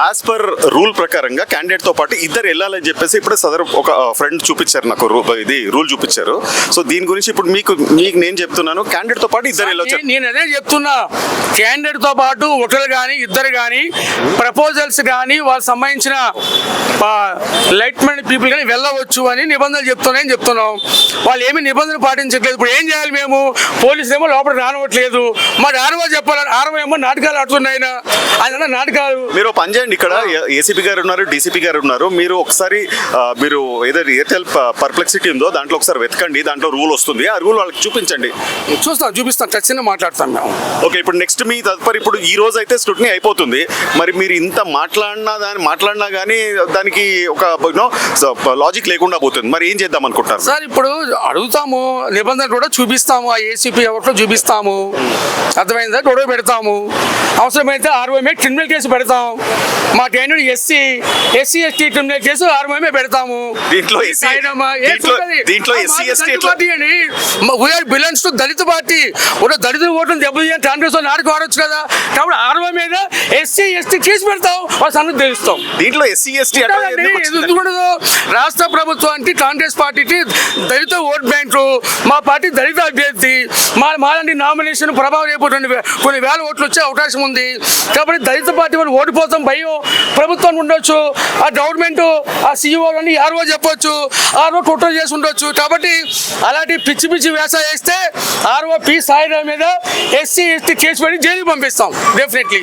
As per rule ప్రకారంగా క్యాండిడేట్తో పాటు ఇద్దరు వెళ్ళాలని చెప్పేసి ఇప్పుడు సదరు ఒక ఫ్రెండ్ చూపించారు నాకు ఇది రూల్ చూపించారు. సో దీని గురించి ఇప్పుడు మీకు మీకు నేను చెప్తున్నాను క్యాండిడేట్తో పాటు ఇద్దరు వెళ్ళొచ్చు నేను- అదే చెప్తున్నా. క్యాండిడేట్తో పాటు ఒకరు కానీ ఇద్దరు కానీ ప్రపోజల్స్ కానీ వాళ్ళకి సంబంధించిన లైట్ మైండ్ పీపుల్ కానీ వెళ్ళవచ్చు అని నిబంధనలు చెప్తున్నాయని చెప్తున్నాం. వాళ్ళు ఏమీ నిబంధనలు పాటించట్లేదు. ఇప్పుడు ఏం చేయాలి మేము? పోలీసులు ఏమో లోపల రానివ్వట్లేదు. మరి ఆరవో చెప్పాలి ఆరవో ఏమో నాటకాలు ఆడుతున్నాయి ఆయన. నాటకాలు. మీరు పని చేయండి ఇక్కడ ఏసీపీ గారు ఉన్నారు డీసీపీ గారు ఉన్నారు. మీరు ఒకసారి మీరు ఏదో ఎయిర్టెల్ పర్ప్లెక్సిటీ ఉందో దాంట్లో ఒకసారి వెతకండి దాంట్లో రూల్ వస్తుంది. ఆ రూల్ వాళ్ళకి చూపించండి. చూస్తాం చూపిస్తాం ఖచ్చితంగా మాట్లాడతాం మేము. ఓకే ఇప్పుడు నెక్స్ట్ మీ తదుపరి ఇప్పుడు ఈ రోజు అయితే స్క్రూటినీ అయిపోతుంది. మరి మీరు ఇంత మాట్లాడినా దాని మాట్లాడినా కానీ దానికి ఒక లాజిక్ లేకుండా పోతుంది. మరి ఏం చేద్దాం అనుకుంటారు? సార్ ఇప్పుడు అడుగుతాము నిబంధనలు కూడా చూపిస్తాము. ఆ ఏసీపీ ఎవరితో చూపిస్తాము. అర్థమైందా? గొడవ పెడతాము. అవసరమైతే ఆర్ఓఎంఏ క్రిమినల్ కేసు పెడతాం. మా candidate SC SC ST criminal case ఆర్ఓఎంఏ పెడతాము. దీంట్లో దీంట్లో-? Party we are belongs to Dalit party. ఒక దళిత ఓట్లను దెబ్బతీయని కాంగ్రెస్ వాళ్ళు నాడుకు ఆడొచ్చు కదా. కాబట్టి ఆర్ఓ మీద ఎస్సీ ఎస్టీ కేసు పెడతాం. వాళ్ళ సంగతి తెలుస్తాం. దీంట్లో ఎస్సీ ఎస్టీ ఎందుకుండదు రాష్ట్ర ప్రభుత్వానికి కాంగ్రెస్ పార్టీకి దళిత ఓట్ బ్యాంకు మా పార్టీ దళిత అభ్యర్థి. మా మాలాంటి నామినేషన్ ప్రభావం వే- కొన్ని వేల ఓట్లు వచ్చే అవకాశం ఉంది. కాబట్టి దళిత పార్టీ వాళ్ళు ఓడిపోతాం భయం. ప్రభుత్వం ఉండొచ్చు ఆ గవర్నమెంట్ ఆ సీఈఓ అని ఆర్ఓ చెప్పొచ్చు ఆర్ఓ కుట్ర చేసి ఉండొచ్చు. కాబట్టి అలాంటి పిచ్చి పిచ్చి వేస వేస్తే ఆర్ఓ పి సాయిరామ్ మీద ఎస్సీ ఎస్టీ కేసు పెట్టి జైలుకి పంపిస్తాం. డెఫినెట్లీ